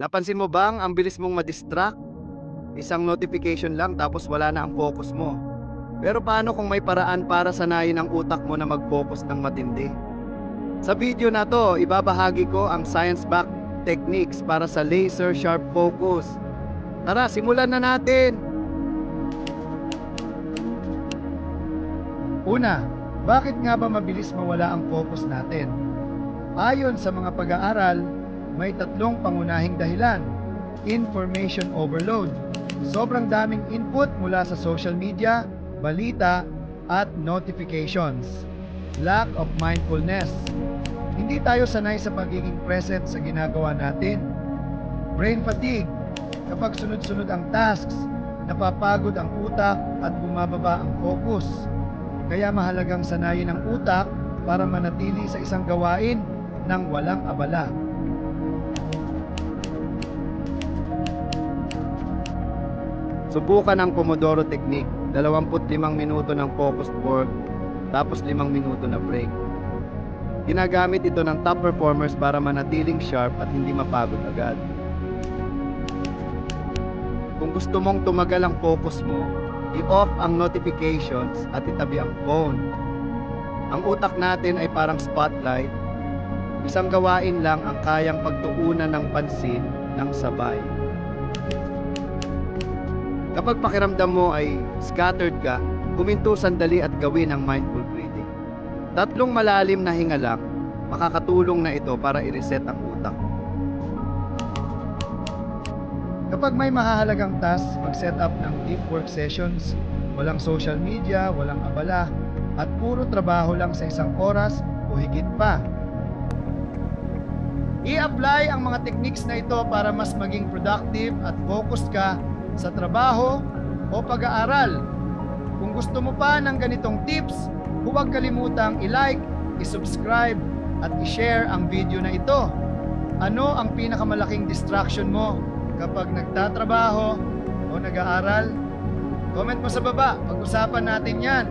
Napansin mo bang ang bilis mong madistract? Isang notification lang tapos wala na ang focus mo. Pero paano kung may paraan para sanayin ang utak mo na mag-focus ng matindi? Sa video na to, ibabahagi ko ang science-backed techniques para sa laser sharp focus. Tara, simulan na natin! Una, bakit nga ba mabilis mawala ang focus natin? Ayon sa mga pag-aaral, may tatlong pangunahing dahilan. Information overload. Sobrang daming input mula sa social media, balita, at notifications. Lack of mindfulness. Hindi tayo sanay sa pagiging present sa ginagawa natin. Brain fatigue. Kapag sunod-sunod ang tasks, napapagod ang utak at bumababa ang focus. Kaya mahalagang sanayin ang utak para manatili sa isang gawain ng walang abala. Subukan ang Pomodoro Technique. 25 minuto ng focused work, tapos 5 minuto na break. Ginagamit ito ng top performers para manatiling sharp at hindi mapagod agad. Kung gusto mong tumagal ang focus mo, i-off ang notifications at itabi ang phone. Ang utak natin ay parang spotlight. Isang gawain lang ang kayang pagtuunan ng pansin ng sabay. Kapag pakiramdam mo ay scattered ka, huminto sandali at gawin ang mindful breathing. Tatlong malalim na hinga lang, makakatulong na ito para i-reset ang utak. Kapag may mahahalagang task, mag-set up ng deep work sessions, walang social media, walang abala, at puro trabaho lang sa isang oras o higit pa. I-apply ang mga techniques na ito para mas maging productive at focused ka sa trabaho o pag-aaral. Kung gusto mo pa ng ganitong tips, huwag kalimutang i-like, i-subscribe at i-share ang video na ito. Ano ang pinakamalaking distraction mo kapag nagtatrabaho o nag-aaral? Comment mo sa baba, pag-usapan natin yan.